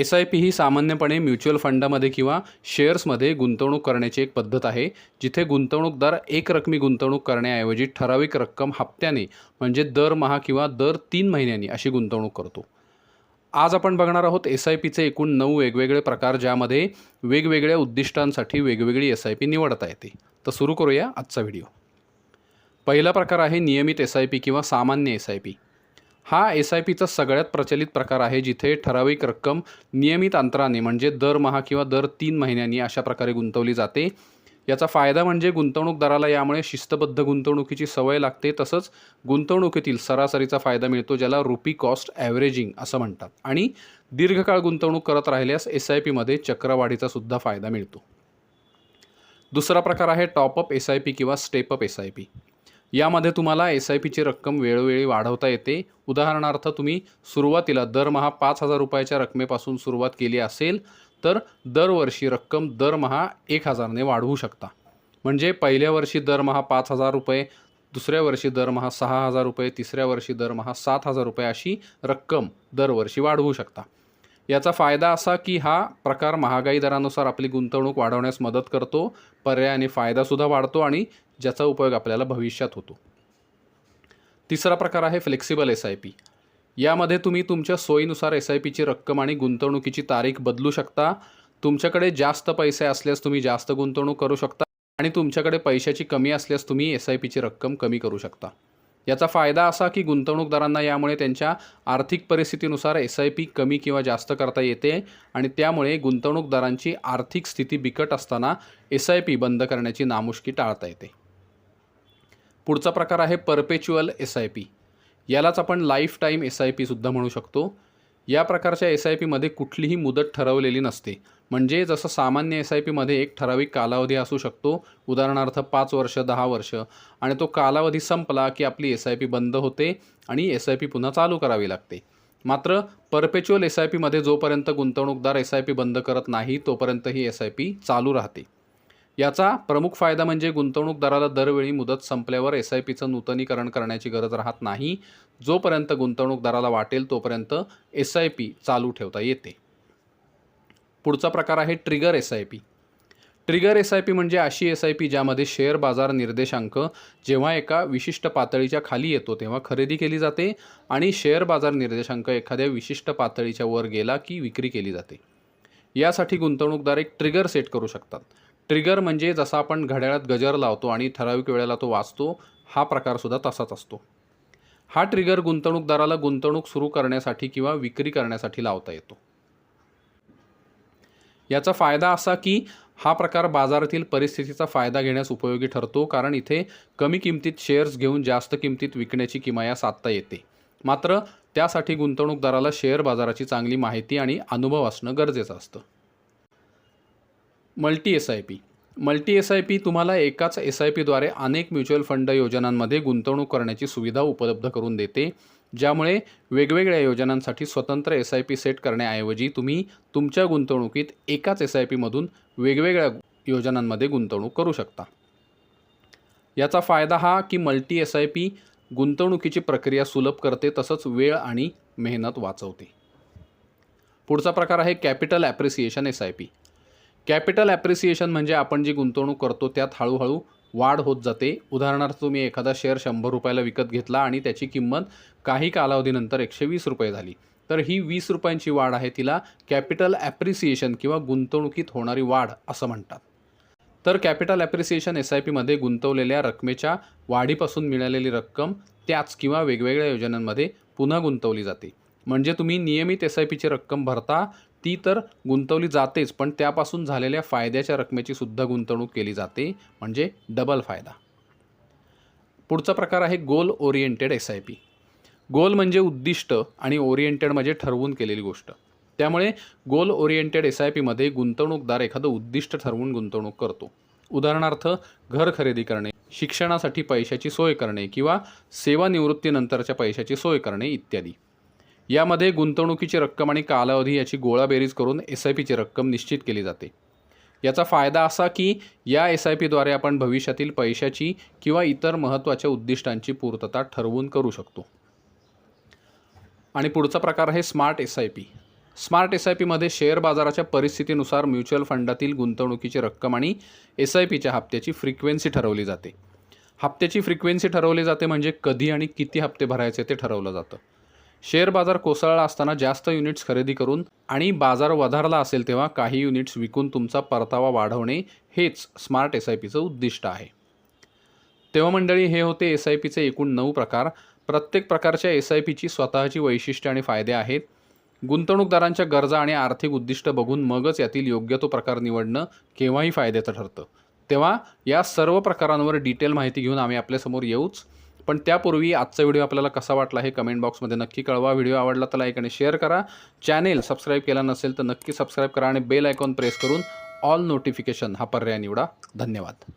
S I P ही सामान्यपणे mutual फंडामध्ये किंवा शेअर्समध्ये गुंतवणूक करण्याची एक पद्धत आहे जिथे गुंतवणूकदार एक रकमी गुंतवणूक करण्याऐवजी ठराविक रक्कम हप्त्याने म्हणजे दरमहा किंवा दर तीन महिन्यांनी अशी गुंतवणूक करतो. आज आपण बघणार आहोत एस आय पीचे एकूण नऊ वेगवेगळे प्रकार ज्यामध्ये वेगवेगळ्या उद्दिष्टांसाठी वेगवेगळी एस आय पी निवडता येते. तर सुरू करूया आजचा व्हिडिओ. पहिला प्रकार आहे नियमित एस आय पी किंवा सामान्य एस आय पी हा एस आय पीचा सगळ्यात प्रचलित प्रकार आहे जिथे ठराविक रक्कम नियमित अंतराने म्हणजे दरमहा किंवा दर तीन महिन्यांनी अशा प्रकारे गुंतवली जाते. याचा फायदा म्हणजे गुंतवणूकदाराला यामुळे शिस्तबद्ध गुंतवणुकीची सवय लागते तसंच गुंतवणुकीतील सरासरीचा फायदा मिळतो ज्याला रुपी कॉस्ट ॲव्हरेजिंग असं म्हणतात. आणि दीर्घकाळ गुंतवणूक करत राहिल्यास एस आय पीमध्ये चक्रवाढीचा सुद्धा फायदा मिळतो. दुसरा प्रकार आहे top up S I P किंवा step up S I P यामध्ये तुम्हाला एस आय पीची रक्कम वेळोवेळी वाढवता येते. उदाहरणार्थ तुम्ही सुरुवातीला दरमहा पाच हजार रुपयाच्या रकमेपासून सुरुवात केली असेल तर दरवर्षी रक्कम दरमहा एक हजारने वाढवू शकता. म्हणजे पहिल्या वर्षी दरमहा पाच हजार रुपये दुसऱ्या वर्षी दरमहा सहा हजार रुपये तिसऱ्या वर्षी दरमहा सात हजार रुपये अशी रक्कम दरवर्षी वाढवू शकता. याचा फायदा असा की हा प्रकार महागाई दरानुसार आपली गुंतवणूक वाढवण्यास मदत करतो पर्यायाने फायदासुद्धा वाढतो आणि ज्याचा उपयोग आपल्याला भविष्यात होतो. तिसरा प्रकार आहे फ्लेक्सिबल एस आय पी यामध्ये तुम्ही तुमच्या सोयीनुसार एस आय पीची रक्कम आणि गुंतवणुकीची तारीख बदलू शकता. तुमच्याकडे जास्त पैसे असल्यास तुम्ही जास्त गुंतवणूक करू शकता आणि तुमच्याकडे पैशाची कमी असल्यास तुम्ही एस आय पीची रक्कम कमी करू शकता. याचा फायदा असा की गुंतवणूकदारांना यामुळे त्यांच्या आर्थिक परिस्थितीनुसार एस आय पी कमी किंवा जास्त करता येते आणि त्यामुळे गुंतवणूकदारांची आर्थिक स्थिती बिकट असताना एस आय पी बंद करण्याची नामुष्की टाळता येते. पुढचा प्रकार आहे परपेच्युअल एस आय पी यालाच आपण लाईफ टाईम एस आय पीसुद्धा म्हणू शकतो. या प्रकारच्या एस आय पीमध्ये कुठलीही मुदत ठरवलेली नसते. म्हणजे जसं सामान्य एस आय पीमध्ये एक ठराविक कालावधी असू शकतो उदाहरणार्थ पाच वर्ष दहा वर्ष. आणि तो कालावधी संपला की आपली एस आय पी बंद होते आणि एस आय पी पुन्हा चालू करावी लागते. मात्र परपेच्युअल एस आय पीमध्ये जोपर्यंत गुंतवणूकदार एस आय पी बंद करत नाही तोपर्यंत ही एस आय पी चालू राहते. याचा प्रमुख फायदा म्हणजे गुंतवणूकदाराला दरवेळी मुदत संपल्यावर एस आय पीचं नूतनीकरण करण्याची गरज राहत नाही. जोपर्यंत गुंतवणूकदाराला वाटेल तोपर्यंत एस आय पी चालू ठेवता येते. पुढचा प्रकार आहे trigger S I P trigger S I P म्हणजे अशी एस आय पी ज्यामध्ये शेअर बाजार निर्देशांक जेव्हा एका विशिष्ट पातळीच्या खाली येतो तेव्हा खरेदी केली जाते आणि शेअर बाजार निर्देशांक एखाद्या विशिष्ट पातळीच्या वर गेला की विक्री केली जाते. यासाठी गुंतवणूकदार एक ट्रिगर सेट करू शकतात. ट्रिगर म्हणजे जसा आपण घड्याळात गजर लावतो आणि ठराविक वेळेला तो वाचतो हा प्रकारसुद्धा तसाच असतो. हा ट्रिगर गुंतवणूकदाराला गुंतवणूक सुरू करण्यासाठी किंवा विक्री करण्यासाठी लावता येतो. याचा फायदा असा की हा प्रकार बाजारातील परिस्थितीचा फायदा घेण्यास उपयोगी ठरतो कारण इथे कमी किमतीत शेअर्स घेऊन जास्त किमतीत विकण्याची किमया साधता येते. मात्र त्यासाठी गुंतवणूकदाराला शेअर बाजाराची चांगली माहिती आणि अनुभव असणं गरजेचं असतं. Multi S I P multi S I P तुम्हाला एकाच एस आय पीद्वारे अनेक म्युच्युअल फंड योजनांमध्ये गुंतवणूक करण्याची सुविधा उपलब्ध करून देते ज्यामुळे वेगवेगळ्या योजनांसाठी स्वतंत्र एस आय पी सेट करण्याऐवजी तुम्ही तुमच्या गुंतवणुकीत एकाच एस आय पीमधून वेगवेगळ्या योजनांमध्ये गुंतवणूक करू शकता. याचा फायदा हा की मल्टी एस आय पी गुंतवणुकीची प्रक्रिया सुलभ करते तसंच वेळ आणि मेहनत वाचवते. पुढचा प्रकार आहे capital appreciation S I P. Capital appreciation म्हणजे आपण जी गुंतवणूक करतो त्यात हळूहळू वाढ होत जाते. उदाहरणार्थ तुम्ही एखादा शेअर शंभर रुपयाला विकत घेतला आणि त्याची किंमत काही कालावधीनंतर एकशे वीस रुपये झाली. तर ही वीस रुपयांची वाढ आहे तिला कॅपिटल ॲप्रिसिएशन किंवा गुंतवणुकीत होणारी वाढ असं म्हणतात. तर कॅपिटल ॲप्रिसिएशन एस आय पीमध्ये गुंतवलेल्या रकमेच्या वाढीपासून मिळालेली रक्कम त्याच किंवा वेगवेगळ्या योजनांमध्ये पुन्हा गुंतवली जाते. म्हणजे तुम्ही नियमित एस आय पीची रक्कम भरता ती तर गुंतवली जातेच पण त्यापासून झालेल्या फायद्याच्या रकमेची सुद्धा गुंतवणूक केली जाते म्हणजे डबल फायदा. पुढचा प्रकार आहे goal oriented S I P goal म्हणजे उद्दिष्ट आणि ओरिएंटेड म्हणजे ठरवून केलेली गोष्ट. त्यामुळे गोल ओरिएंटेड एस आय पीमध्ये गुंतवणूकदार एखादं उद्दिष्ट ठरवून गुंतवणूक करतो. उदाहरणार्थ घर खरेदी करणे शिक्षणासाठी पैशाची सोय करणे किंवा सेवानिवृत्तीनंतरच्या पैशाची सोय करणे इत्यादी. यामध्ये गुंतवणुकीची रक्कम आणि कालावधी याची गोळाबेरीज करून एस आय पीची रक्कम निश्चित केली जाते. याचा फायदा असा की या एस आय पीद्वारे आपण भविष्यातील पैशाची किंवा इतर महत्त्वाच्या उद्दिष्टांची पूर्तता ठरवून करू शकतो. आणि पुढचा प्रकार आहे smart S I P smart S I पीमध्ये शेअर बाजाराच्या परिस्थितीनुसार म्युच्युअल फंडातील गुंतवणुकीची रक्कम आणि एस आय पीच्या हप्त्याची फ्रिक्वेन्सी ठरवली जाते. हप्त्याची फ्रिक्वेन्सी ठरवली जाते म्हणजे कधी आणि किती हप्ते भरायचे ते ठरवलं जातं. शेअर बाजार कोसळला असताना जास्त युनिट्स खरेदी करून आणि बाजार वधारला असेल तेव्हा काही युनिट्स विकून तुमचा परतावा वाढवणे हेच स्मार्ट एस आय पीचं उद्दिष्ट आहे. तेव्हा मंडळी हे होते एस आय पीचे एकूण नऊ प्रकार. प्रत्येक प्रकारच्या एस आय पीची स्वतःची वैशिष्ट्ये आणि फायदे आहेत. गुंतवणूकदारांच्या गरजा आणि आर्थिक उद्दिष्ट बघून मगच यातील योग्य तो प्रकार निवडणं केव्हाही फायद्याचं ठरतं. तेव्हा या सर्व प्रकारांवर डिटेल माहिती घेऊन आम्ही आपल्यासमोर येऊच. पण त्यापूर्वी आजचा व्हिडिओ आपल्याला कसा वाटला हे कमेंट बॉक्समध्ये नक्की कळवा. व्हिडिओ आवडला तर लाईक आणि शेअर करा. चॅनेल सबस्क्राईब केला नसेल तर नक्की सबस्क्राईब करा आणि बेल आयकॉन प्रेस करून ऑल नोटिफिकेशन हा पर्याय निवडा. धन्यवाद.